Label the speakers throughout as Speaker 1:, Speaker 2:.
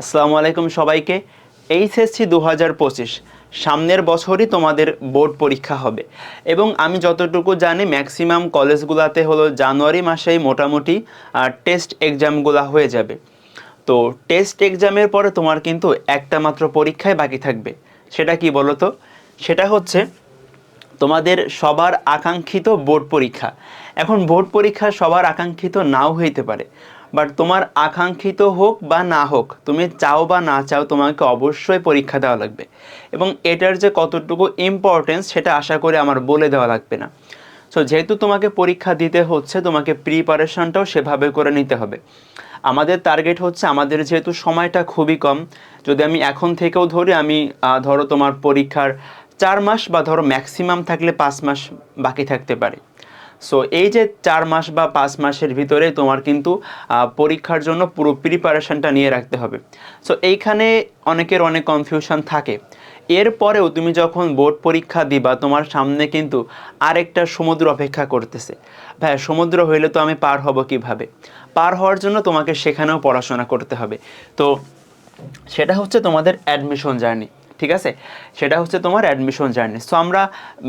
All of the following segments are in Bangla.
Speaker 1: আসসালামু আলাইকুম সবাইকে। এইচএসসি দু হাজার পঁচিশ, সামনের বছরই তোমাদের বোর্ড পরীক্ষা হবে। এবং আমি যতটুকু জানি, ম্যাক্সিমাম কলেজগুলোতে হলো জানুয়ারি মাসেই মোটামুটি টেস্ট এক্সামগুলো হয়ে যাবে। তো টেস্ট এক্সামের পরে তোমার কিন্তু একটা মাত্র পরীক্ষায় বাকি থাকবে। সেটা কি বলো তো সেটা হচ্ছে, তোমাদের সবার আকাঙ্ক্ষিত বোর্ড পরীক্ষা। এখন বোর্ড পরীক্ষা সবার আকাঙ্ক্ষিত নাও হইতে পারে। বাট তোমার আকাঙ্ক্ষিত হোক বা না হোক, তুমি চাও বা না চাও, তোমাকে অবশ্যই পরীক্ষা দেওয়া লাগবে। এবং এটার যে কতটুকু ইম্পর্টেন্স সেটা আশা করে আমার বলে দেওয়া লাগবে না। সো যেহেতু তোমাকে পরীক্ষা দিতে হচ্ছে, তোমাকে প্রিপারেশনটাও সেভাবে করে নিতে হবে। আমাদের টার্গেট হচ্ছে, আমাদের যেহেতু সময়টা খুবই কম, যদি আমি এখন থেকেও ধরি, আমি ধরো তোমার পরীক্ষার চার মাস বা ধরো ম্যাক্সিমাম থাকলে পাঁচ মাস বাকি থাকতে পারে। সো এই যে চার মাস বা পাঁচ মাসের ভিতরে তোমার কিন্তু পরীক্ষার জন্য পুরো প্রিপারেশনটা নিয়ে রাখতে হবে। সো এইখানে অনেকের অনেক কনফিউশন থাকে। এরপরেও তুমি যখন বোর্ড পরীক্ষা দিবা, তোমার সামনে কিন্তু আরেকটা সমুদ্র অপেক্ষা করতেছে। ভাই সমুদ্র হইলে তো আমি পার হব কীভাবে? পার হওয়ার জন্য তোমাকে সেখানেও পড়াশোনা করতে হবে। তো, সেটা হচ্ছে তোমাদের অ্যাডমিশন জার্নি ঠিক আছে? সেটা হচ্ছে তোমার অ্যাডমিশন জার্নি সো আমরা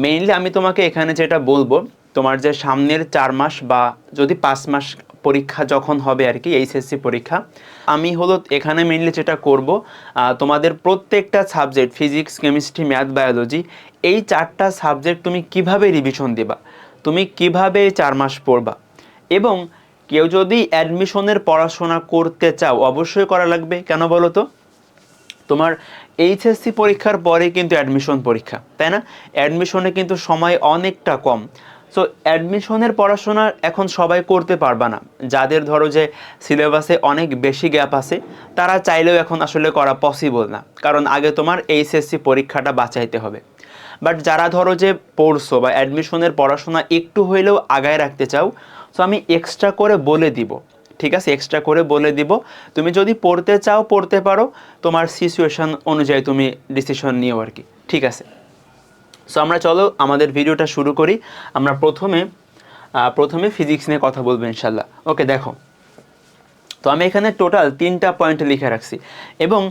Speaker 1: মেইনলি আমি তোমাকে এখানে যেটা বলব তোমার যে সামনের চার মাস বা যদি পাঁচ মাস পরীক্ষা যখন হবে আর কি এইচএসসি পরীক্ষা, আমি হলো এখানে মেনলি যেটা করব তোমাদের প্রত্যেকটা subject physics chemistry math biology এই চারটা সাবজেক্ট তুমি কীভাবে রিভিশন দেবা? তুমি কীভাবে চার মাস পড়বা? এবং কেউ যদি অ্যাডমিশনের পড়াশোনা করতে চাও, অবশ্যই করা লাগবে। কেন বলো তো? তোমার এইচএসসি পরীক্ষার পরে কিন্তু অ্যাডমিশন পরীক্ষা, তাই না? অ্যাডমিশনে কিন্তু সময় অনেকটা কম। সো অ্যাডমিশনের পড়াশোনা এখন সবাই করতে পারবা না। যাদের ধরো যে সিলেবাসে অনেক বেশি গ্যাপ আছে, তারা চাইলেও এখন আসলে করা পসিবল না। কারণ আগে তোমার এইচএসসি পরীক্ষাটা বাঁচাইতে হবে। বাট যারা ধরো যে পড়ছো বা অ্যাডমিশনের পড়াশোনা একটু হইলেও আগায় রাখতে চাও সো আমি এক্সট্রা করে বলে দিব। ঠিক আছে? এক্সট্রা করে বলে দিব। তুমি যদি পড়তে চাও, পড়তে পারো। তোমার সিচুয়েশন অনুযায়ী তুমি ডিসিশন নিও আর কি। ঠিক আছে? সো আমরা চলো আমাদের ভিডিওটা শুরু করি। আমরা প্রথমে প্রথমে ফিজিক্স নিয়ে কথা বলব ইনশাল্লাহ ওকে, দেখো। তো আমি এখানে টোটাল তিনটা পয়েন্ট লিখে রাখছি। এবং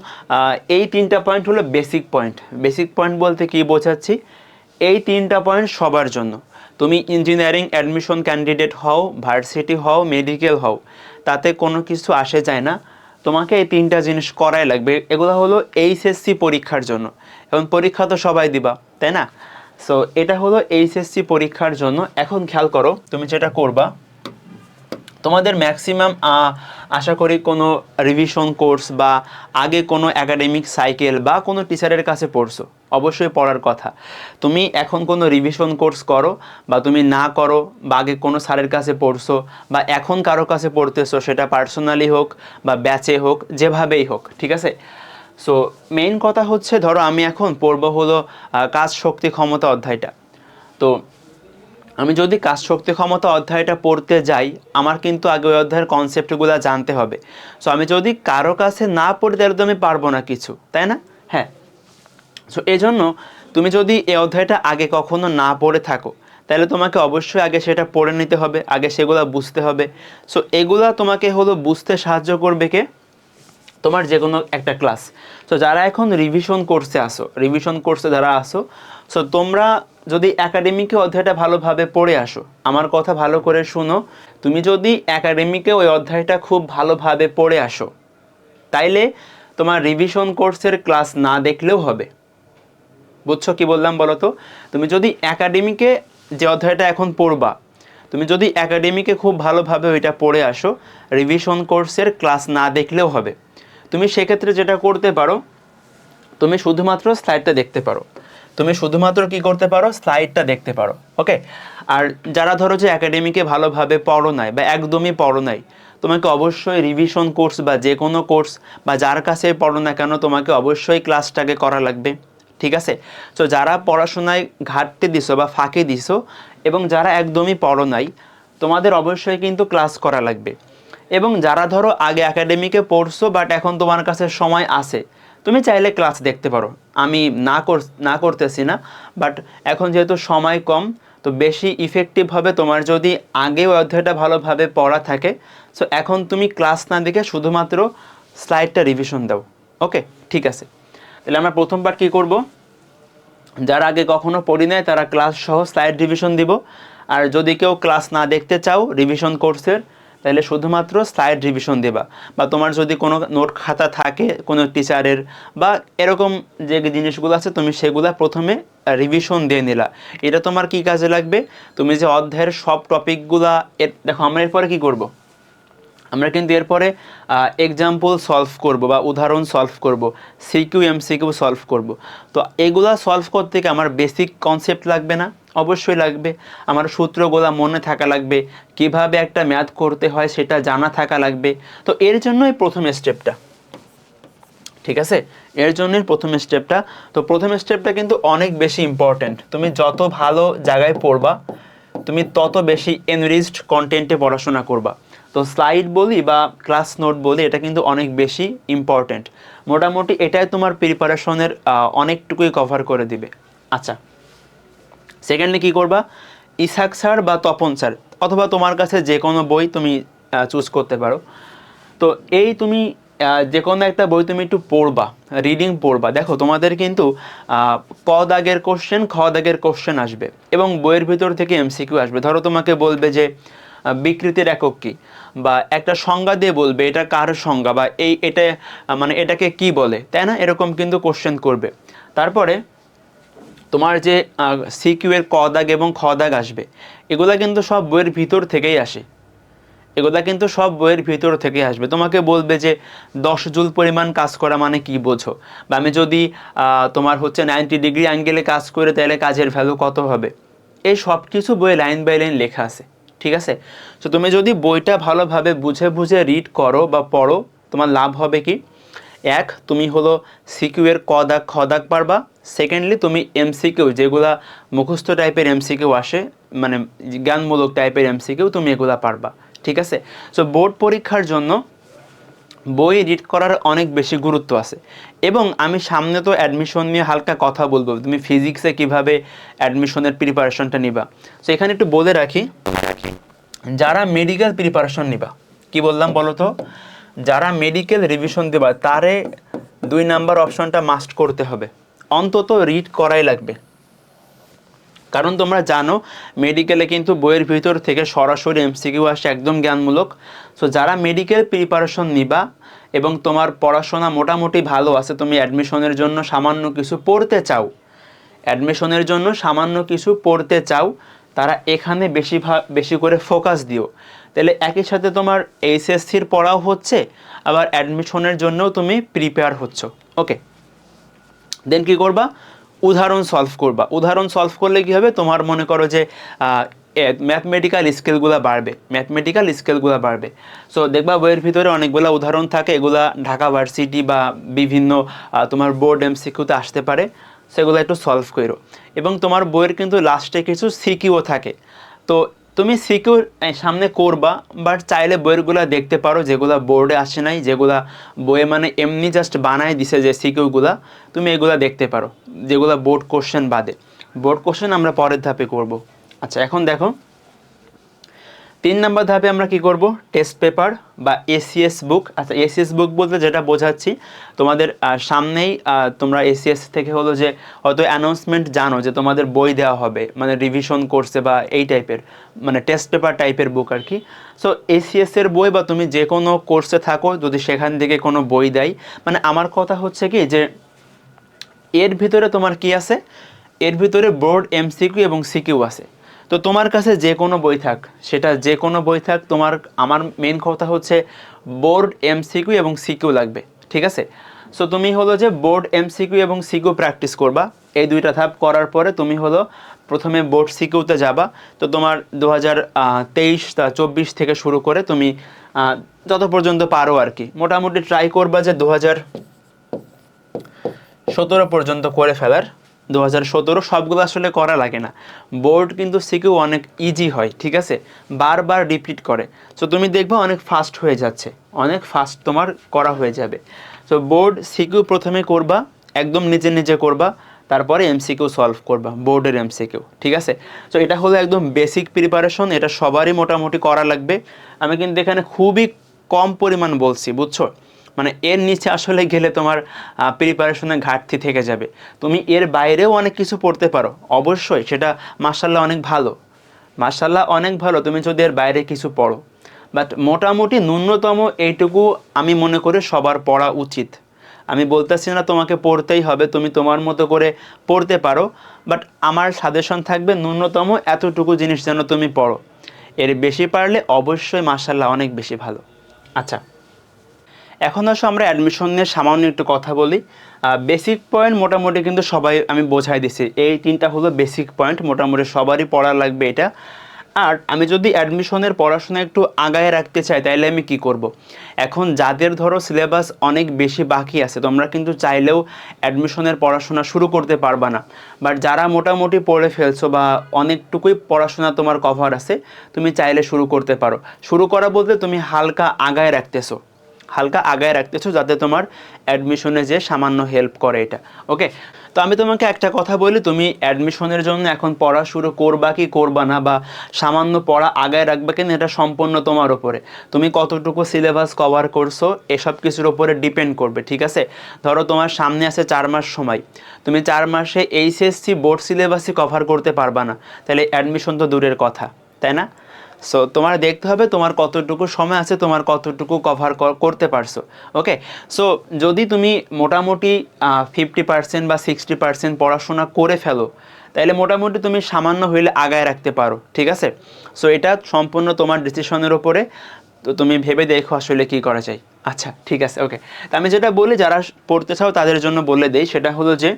Speaker 1: এই তিনটা পয়েন্ট হলো বেসিক পয়েন্ট বেসিক পয়েন্ট বলতে কি বোঝাচ্ছি? এই তিনটা পয়েন্ট সবার জন্য। তুমি ইঞ্জিনিয়ারিং অ্যাডমিশন ক্যান্ডিডেট হও ভার্সিটি হও মেডিকেল হও, তাতে কোনো কিছু আসে যায় না। তোমাকে এই তিনটা জিনিস করাই লাগবে। এগুলো হলো এইচএসসি পরীক্ষার জন্য। এবং পরীক্ষা তো সবাই দিবা, তাই না? সো এটা হলো এইচএসসি পরীক্ষার জন্য। এখন খেয়াল করো, তুমি যেটা করবা তোমাদের ম্যাক্সিমাম আশা করি কোনো রিভিশন কোর্স বা আগে কোনো একাডেমিক সাইকেল বা কোনো টিচারের কাছে পড়ছো, অবশ্যই পড়ার কথা। তুমি এখন কোনো রিভিশন কোর্স করো বা তুমি না করো বা আগে কোনো স্যারের কাছে পড়ছো বা এখন কারও কাছে পড়তেছো, সেটা পার্সোনালি হোক বা ব্যাচে হোক, যেভাবেই হোক, ঠিক আছে? সো মেইন কথা হচ্ছে, ধরো আমি এখন পড়ব হলো কাজ শক্তি ক্ষমতা অধ্যায়টা। তো আমি যদি কাজ শক্তি ক্ষমতা অধ্যায়টা পড়তে যাই, আমার কিন্তু আগে ওই অধ্যায়ের কনসেপ্টগুলো জানতে হবে। সো আমি যদি কারও কাছে না পড়ি, তাহলে তো আমি পারব না কিছু, তাই না? হ্যাঁ। সো এই জন্য তুমি যদি এই অধ্যায়টা আগে কখনো না পড়ে থাকো, তাহলে তোমাকে অবশ্যই আগে সেটা পড়ে নিতে হবে, আগে সেগুলো বুঝতে হবে। সো এগুলা তোমাকে হলো বুঝতে সাহায্য করবে কে? তোমার যে কোনো একটা ক্লাস সো যারা এখন রিভিশন কোর্সে আসো রিভিশন কোর্সে যারা আসো সো তোমরা যদি একাডেমিকে অধ্যায়টা ভালোভাবে পড়ে আসো, আমার কথা ভালো করে শুনো, তুমি যদি একাডেমিকে ওই অধ্যায়টা খুব ভালোভাবে পড়ে আসো, তাইলে তোমার রিভিশন কোর্সের ক্লাস না দেখলেও হবে। বুঝছ কি বললাম বলো তো তুমি যদি একাডেমিকে যে অধ্যায়টা এখন পড়বা, তুমি যদি একাডেমিকে খুব ভালোভাবে ওইটা পড়ে আসো রিভিশন কোর্সের ক্লাস না দেখলেও হবে। তুমি সেক্ষেত্রে যেটা করতে পারো, তুমি শুধুমাত্র স্লাইডটা দেখতে পারো। তুমি শুধুমাত্র কি করতে পারো? স্লাইডটা দেখতে পারো ওকে আর যারা ধরো যে একাডেমিকে ভালোভাবে পড়ো নাই বা একদমই পড়ো নাই, তোমাকে অবশ্যই রিভিশন কোর্স বা যে কোনো কোর্স বা যার কাছে পড়ো না কেন, তোমাকে অবশ্যই ক্লাসটাকে করা লাগবে, ঠিক আছে? তো যারা পড়াশোনায় ঘাটতি দিছো বা ফাঁকে দিছো এবং যারা একদমই পড়ো নাই, তোমাদের অবশ্যই কিন্তু ক্লাস করা লাগবে। এবং যারা ধরো আগে একাডেমিকে পড়ছো বাট এখন তোমার কাছে সময় আছে, তুমি চাইলে ক্লাস দেখতে পারো। আমি না কর, না করতেছি না বাট এখন যেহেতু সময় কম, তো বেশি ইফেক্টিভ হবে তোমার যদি আগে অধ্যায়টা ভালোভাবে পড়া থাকে। সো এখন তুমি ক্লাস না দেখে শুধুমাত্র স্লাইডটা রিভিশন দাও। ওকে ঠিক আছে। তাহলে আমরা প্রথম পার্ট কী করব? যারা আগে কখনো পড়ি নাই, তারা ক্লাস সহ স্লাইড রিভিশন দিব। আর যদি কেউ ক্লাস না দেখতে চাও রিভিশন কোর্সের তাহলে শুধুমাত্র স্লাইড রিভিশন দেবা। বা তোমার যদি কোনো নোট খাতা থাকে কোনো টিচারের বা এরকম যে জিনিসগুলো আছে তুমি সেগুলো প্রথমে রিভিশন দিয়ে নিলা। এটা তোমার কি কাজে লাগবে? তুমি যে অধ্যায়ের সব টপিকগুলা এর, দেখো আমরা এরপরে কী করব? আমরা কিন্তু এরপরে এক্সাম্পল সলভ করব বা উদাহরণ সলভ করব সিকিউ এমসিকিউ সলভ করব। তো এগুলা সলভ করতে আমার বেসিক কনসেপ্ট লাগবে না? অবশ্যই লাগবে। আমার সূত্রগুলা মনে থাকা লাগবে। কীভাবে একটা ম্যাথ করতে হয় সেটা জানা থাকা লাগবে। তো এর জন্যই প্রথম স্টেপটা। ঠিক আছে? এর জন্যই প্রথম স্টেপটা। তো প্রথম স্টেপটা কিন্তু অনেক বেশি ইম্পর্ট্যান্ট তুমি যত ভালো জায়গায় পড়বা, তুমি তত বেশি এনরিচড কন্টেন্টে পড়াশোনা করবা। তো স্লাইড বলি বা ক্লাস নোট বলি, এটা কিন্তু অনেক বেশি ইম্পর্ট্যান্ট মোটামুটি এটাই তোমার প্রিপারেশনের অনেকটুকুই কভার করে দিবে। আচ্ছা সেকেন্ডলি কী করবা? ইসাক স্যার বা তপন স্যার, অথবা তোমার কাছে যে কোনো বই তুমি চুজ করতে পারো। তো এই তুমি যে কোনো একটা বই তুমি একটু পড়বা রিডিং পড়বা। দেখো, তোমাদের কিন্তু ক দাগের কোশ্চেন খ দাগের কোশ্চেন আসবে, এবং বইয়ের ভিতর থেকে এমসিকিউ আসবে। ধরো তোমাকে বলবে যে বিকৃতির একক কী? বা একটা সংজ্ঞা দিয়ে বলবে, এটা কার সংজ্ঞা? বা এই, এটা মানে এটাকে কি বলে? তাই না? এরকম কিন্তু কোশ্চেন করবে। তারপরে তোমার যে সিকিউ এর ক দাগ এবং খ দাগ আসবে, এগুলা কিন্তু সব বইয়ের ভিতর থেকেই আসে। এগুলা কিন্তু সব বইয়ের ভিতর থেকে আসবে। তোমাকে বলবে যে, দশ জুল পরিমাণ কাজ করা মানে কি বোঝো? বা আমি যদি তোমার হচ্ছে নাইনটি ডিগ্রি অ্যাঙ্গেলে কাজ করে, তাহলে কাজের ভ্যালু কত হবে? এই সব কিছু বইয়ে লাইন বাই লাইন লেখা আছে। ঠিক আছে? তো তুমি যদি বইটা ভালোভাবে বুঝে বুঝে রিড করো বা পড়ো, তোমার লাভ হবে কি? এক, তুমি হলো সিকিউ এর ক দাগ, খ দাগ পারবা। সেকেন্ডলি তুমি এমসিকিউ যেগুলা মুখস্থ টাইপের এমসিকিউ আসে মানে জ্ঞানমূলক টাইপের এমসিকিউ তুমি এগুলা পারবা, ঠিক আছে? সো বোর্ড পরীক্ষার জন্য বই রিড করার অনেক বেশি গুরুত্ব আছে। এবং আমি সামনে তো অ্যাডমিশন নিয়ে হালকা কথা বলব, তুমি ফিজিক্সে কীভাবে অ্যাডমিশনের প্রিপারেশনটা নিবা। সো এখানে একটু বলে রাখি, যারা মেডিকেল প্রিপারেশন নিবা, কি বললাম বলো তো? যারা মেডিকেল রিভিশন দেবা, তারে দুই নাম্বার অপশনটা মাস্ট করতে হবে। অন্তত রিড করাই লাগবে। কারণ তোমরা জানো মেডিকেলে কিন্তু বইয়ের ভিতর থেকে সরাসরি এমসিকিউ আসে একদম জ্ঞানমূলক। সো যারা মেডিকেল প্রিপারেশন নিবা এবং তোমার পড়াশোনা মোটামুটি ভালো আছে, তুমি অ্যাডমিশনের জন্য সামান্য কিছু পড়তে চাও অ্যাডমিশনের জন্য সামান্য কিছু পড়তে চাও, তারা এখানে বেশি বেশি করে ফোকাস দিও। তাহলে একই সাথে তোমার এইচএসসির পড়াও হচ্ছে, আবার অ্যাডমিশনের জন্যও তুমি প্রিপেয়ার হচ্ছ। ওকে দেন কি করবা? উদাহরণ সলভ করবা। উদাহরণ সলভ করলে কি হবে? তোমার মনে করো যে ম্যাথমেটিক্যাল স্কেলগুলো বাড়বে। ম্যাথমেটিক্যাল স্কেলগুলো বাড়বে। সো দেখবা বইয়ের ভিতরে অনেকগুলো উদাহরণ থাকে। এগুলা ঢাকা ভার্সিটি বা বিভিন্ন তোমার বোর্ড এমসিকিউতে আসতে পারে। সেগুলো একটু সলভ করো। এবং তোমার বইয়ের কিন্তু লাস্টে কিছু সিকিউ থাকে। তো তুমি সিকিউর সামনে করবা বাট চাইলে বইয়েরগুলো দেখতে পারো, যেগুলো বোর্ডে আসে নাই, যেগুলো বইয়ে মানে এমনি জাস্ট বানায় দিছে যে সিকিউরগুলা তুমি এগুলো দেখতে পারো, যেগুলো বোর্ড কোশ্চেন বাদে। বোর্ড কোশ্চেন আমরা পরের ধাপে করব। আচ্ছা এখন দেখো। তিন নম্বর ধাপে আমরা কি করব? টেস্ট পেপার বা এসিএস বুক আচ্ছা এসিএস বুক বলতে যেটা বোঝাচ্ছি, তোমাদের সামনেই তোমরা এসিএস থেকে হলো যে হয়তো অ্যানাউন্সমেন্ট জানো যে তোমাদের বই দেওয়া হবে মানে রিভিশন কোর্সে বা এই টাইপের মানে টেস্ট পেপার টাইপের বুক আর কি। সো এসিএস এর বই বা তুমি যে কোনো কোর্সে থাকো, যদি সেখান থেকে কোনো বই দেয় মানে আমার কথা হচ্ছে কি যে এর ভিতরে তোমার কি আছে? এর ভিতরে বোর্ড এমসিকিউ এবং সিকিউ আছে। তো তোমার কাছে যে কোনো বই থাক, সেটা যে কোনো বই থাক, তোমার, আমার মেন কথা হচ্ছে বোর্ড এমসিকিউ এবং সিকিউ লাগবে, ঠিক আছে? সো তুমি হলো যে বোর্ড এমসিকিউ এবং সিকিউ প্র্যাকটিস করবা, এই দুইটা ধাপ করার পরে তুমি হলো প্রথমে বোর্ড সিকিউতে যাবা, তো তোমার দু হাজার তেইশ চব্বিশ থেকে শুরু করে তুমি যত পর্যন্ত পারো আর কি, মোটামুটি ট্রাই করবা যে দু হাজার সতেরো পর্যন্ত করে ফেলার। দু হাজার সতেরো সবগুলো আসলে করা লাগে না। বোর্ড কিন্তু সিকিউ অনেক ইজি হয়, ঠিক আছে? বারবার রিপিট করে। সো তুমি দেখবে অনেক ফাস্ট হয়ে যাচ্ছে। অনেক ফাস্ট তোমার করা হয়ে যাবে। সো বোর্ড সিকিউ প্রথমে করবা, একদম নিজে নিজে করবা, তারপরে এমসিকিউ সলভ করবা, বোর্ডের এমসিকিউ ঠিক আছে? সো এটা হলো একদম বেসিক প্রিপারেশন এটা সবারই মোটামুটি করা লাগবে। আমি কিন্তু এখানে খুবই কম পরিমাণ বলছি, বুঝছ? মানে এর নিচে আসলে গেলে তোমার প্রিপারেশনের ঘাটতি থেকে যাবে। তুমি এর বাইরেও অনেক কিছু পড়তে পারো। অবশ্যই সেটা মার্শাল্লাহ অনেক ভালো। মার্শাল্লাহ অনেক ভালো তুমি যদি এর বাইরে কিছু পড়ো। বাট মোটামুটি ন্যূনতম এইটুকু আমি মনে করি সবার পড়া উচিত। আমি বলতেছি না তোমাকে পড়তেই হবে, তুমি তোমার মতো করে পড়তে পারো। বাট আমার সাজেশন থাকবে ন্যূনতম এতটুকু জিনিস যেন তুমি পড়ো। এর বেশি পারলে অবশ্যই মার্শাল্লাহ অনেক বেশি ভালো। আচ্ছা। এখন আসো আমরা অ্যাডমিশন নিয়ে সামান্য একটু কথা বলি। বেসিক পয়েন্ট মোটামুটি কিন্তু সবাই আমি বোঝাই দিছি। এই তিনটা হলো বেসিক পয়েন্ট মোটামুটি সবারই পড়া লাগবে এটা। আর আমি যদি অ্যাডমিশনের পড়াশোনা একটু আগায় রাখতে চাই তাহলে আমি কি করব। এখন যাদের ধরো সিলেবাস অনেক বেশি বাকি আছে, তোমরা কিন্তু চাইলেও অ্যাডমিশনের পড়াশোনা শুরু করতে পারবা না। বাট যারা মোটামুটি পড়ে ফেলছো বা অনেকটুকুই পড়াশোনা তোমার কভার আছে, তুমি চাইলে শুরু করতে পারো। শুরু করা বলতে তুমি হালকা আগায় রাখতেছো। হালকা আগায় রাখতেছো যাতে তোমার অ্যাডমিশনে যে সামান্য হেল্প করে এটা। ওকে তো আমি তোমাকে একটা কথা বলি, তুমি অ্যাডমিশনের জন্য এখন পড়া শুরু করবা কি করবা না বা সামান্য পড়া আগায় রাখবা কিনা এটা সম্পূর্ণ তোমার ওপরে তুমি কতটুকু সিলেবাস কভার করছ, এসব কিছুর ওপরে ডিপেন্ড করবে, ঠিক আছে? ধরো তোমার সামনে আছে চার মাস সময়। তুমি চার মাসে এইচএসসি বোর্ড সিলেবাসই কভার করতে পারবা না। তাহলে অ্যাডমিশন তো দূরের কথা, তাই না? সো তোমার দেখতে হবে তোমার কতটুকু সময় আছে, তোমার কতটুকু কভার করতে পারছ। ওকে সো যদি তুমি মোটামুটি ফিফটি পার্সেন্ট বা সিক্সটি পার্সেন্ট পড়াশোনা করে ফেলো, তাহলে মোটামুটি তুমি সামান্য হইলে আগায় রাখতে পারো, ঠিক আছে? সো এটা সম্পূর্ণ তোমার ডিসিশনের ওপরে তো তুমি ভেবে দেখো আসলে কি করা যায়। আচ্ছা ঠিক আছে ওকে তা আমি যেটা বলি, যারা পড়তে চাও তাদের জন্য বলে দেই, সেটা হলো যে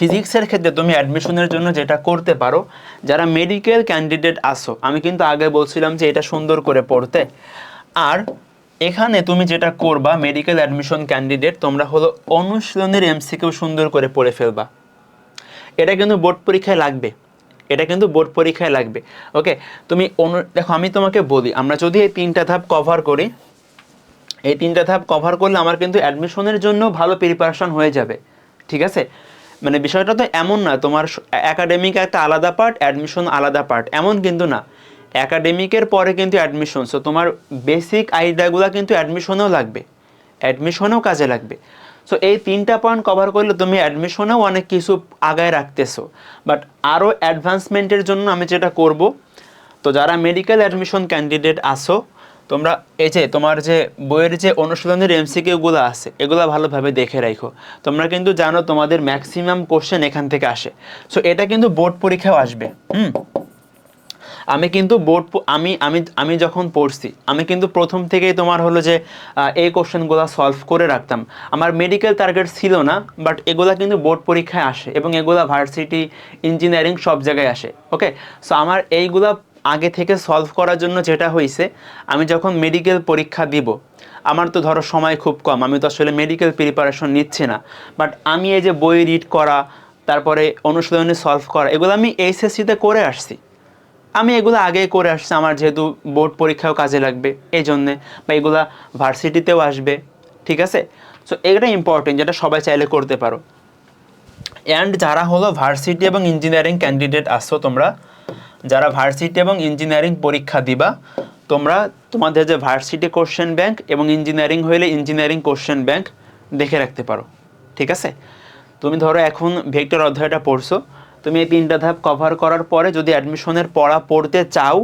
Speaker 1: ফিজিক্সের ক্ষেত্রে তুমি অ্যাডমিশনের জন্য যেটা করতে পারো, যারা মেডিকেল ক্যান্ডিডেট আসো আমি কিন্তু আগে বলছিলাম যে এটা সুন্দর করে পড়তে। আর এখানে তুমি যেটা করবা মেডিকেল অ্যাডমিশন ক্যান্ডিডেট তোমরা হলো অনুশীলনের এমসিকেও সুন্দর করে পড়ে ফেলবা। এটা কিন্তু বোর্ড পরীক্ষায় লাগবে। এটা কিন্তু বোর্ড পরীক্ষায় লাগবে। ওকে তুমি অনু, দেখো, আমি তোমাকে বলি, আমরা যদি এই তিনটা ধাপ কভার করি, এই তিনটা ধাপ কভার করলে আমার কিন্তু অ্যাডমিশনের জন্য ভালো প্রিপারেশন হয়ে যাবে। ঠিক আছে? মানে বিষয়টা তো এমন না, তোমার একাডেমিক একটা আলাদা পার্ট অ্যাডমিশন আলাদা পার্ট এমন কিন্তু না। অ্যাকাডেমিকের পরে কিন্তু অ্যাডমিশন সো তোমার বেসিক আইডিয়াগুলো কিন্তু অ্যাডমিশনেও লাগবে অ্যাডমিশনেও কাজে লাগবে। সো এই তিনটা পয়েন্ট কভার করলে তুমি অ্যাডমিশনেও অনেক কিছু আগায় রাখতেছো। বাট আরও অ্যাডভান্সমেন্টের জন্য আমি যেটা করব, তো যারা মেডিকেল অ্যাডমিশন ক্যান্ডিডেট আসো তোমরা এই যে তোমার যে বইয়ের যে অনুশীলনের এমসিকিউগুলো আছে, এগুলো ভালোভাবে দেখে রাখো তোমরা কিন্তু জানো তোমাদের ম্যাক্সিমাম কোশ্চেন এখান থেকে আসে। সো এটা কিন্তু বোর্ড পরীক্ষাও আসবে। হুম? আমি কিন্তু বোর্ড আমি আমি আমি যখন পড়ছি, আমি কিন্তু প্রথম থেকেই তোমার হলো যে এই কোশ্চেনগুলো সলভ করে রাখতাম। আমার মেডিকেল টার্গেট ছিল না বাট এগুলা কিন্তু বোর্ড পরীক্ষায় আসে এবং এগুলা ভার্সিটি ইঞ্জিনিয়ারিং সব জায়গায় আসে ওকে সো আমার এইগুলা আগে থেকে সলভ করার জন্য যেটা হয়েছে আমি যখন মেডিকেল পরীক্ষা দিব, আমার তো ধরো সময় খুব কম, আমি তো আসলে মেডিকেল প্রিপারেশন নিচ্ছি না বাট আমি এই যে বই রিড করা, তারপরে অনুশীলনী সলভ করা, এগুলো আমি এইচএসসিতে করে আসছি। আমি এগুলো আগে করে আসছি, আমার যেহেতু বোর্ড পরীক্ষাও কাজে লাগবে এই জন্যে বা এগুলা ভার্সিটিতেও আসবে, ঠিক আছে? সো এটা ইম্পর্টেন্ট যেটা সবাই চাইলে করতে পারো। অ্যান্ড যারা হলো ভার্সিটি এবং ইঞ্জিনিয়ারিং ক্যান্ডিডেট আসছো তোমরা যারা ভার্সিটি এবং ইঞ্জিনিয়ারিং পরীক্ষা দিবা, তোমরা তোমাদের যে ভার্সিটি কোশ্চেন ব্যাংক এবং ইঞ্জিনিয়ারিং হইলে ইঞ্জিনিয়ারিং কোশ্চেন ব্যাংক দেখে রাখতে পারো। ঠিক আছে? তুমি ধরো এখন ভেক্টর অধ্যায়টা পড়ছো, তুমি এই তিনটা ধাপ কভার করার পরে যদি অ্যাডমিশনের পড়া পড়তে চাও,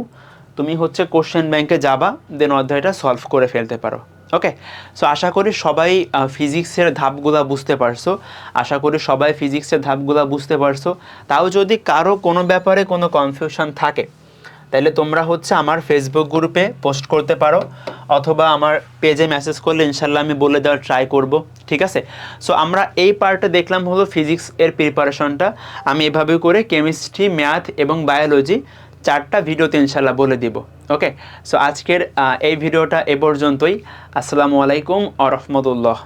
Speaker 1: তুমি হচ্ছে কোশ্চেন ব্যাংকে যাবা দেন অধ্যায়টা সলভ করে ফেলতে পারো। ওকে সো আশা করি সবাই ফিজিক্সের ধাপগুলো বুঝতে পারছ। আশা করি সবাই ফিজিক্সের ধাপগুলো বুঝতে পারছ। তাও যদি কারও কোনো ব্যাপারে কোনো কনফিউশন থাকে তাহলে তোমরা হচ্ছে আমার ফেসবুক গ্রুপে পোস্ট করতে পারো, অথবা আমার পেজে মেসেজ করলে ইনশাল্লাহ আমি বলে দেওয়ার ট্রাই করব, ঠিক আছে? সো আমরা এই পার্টে দেখলাম হলো ফিজিক্স এর প্রিপারেশনটা আমি এভাবে করে কেমিস্ট্রি ম্যাথ এবং বায়োলজি চারটা ভিডিওতে ইনশাল্লাহ বলে দিব। ওকে সো আজকের এই ভিডিওটা এ পর্যন্তই। আসসালামু আলাইকুম আ রহমতুল্লাহ।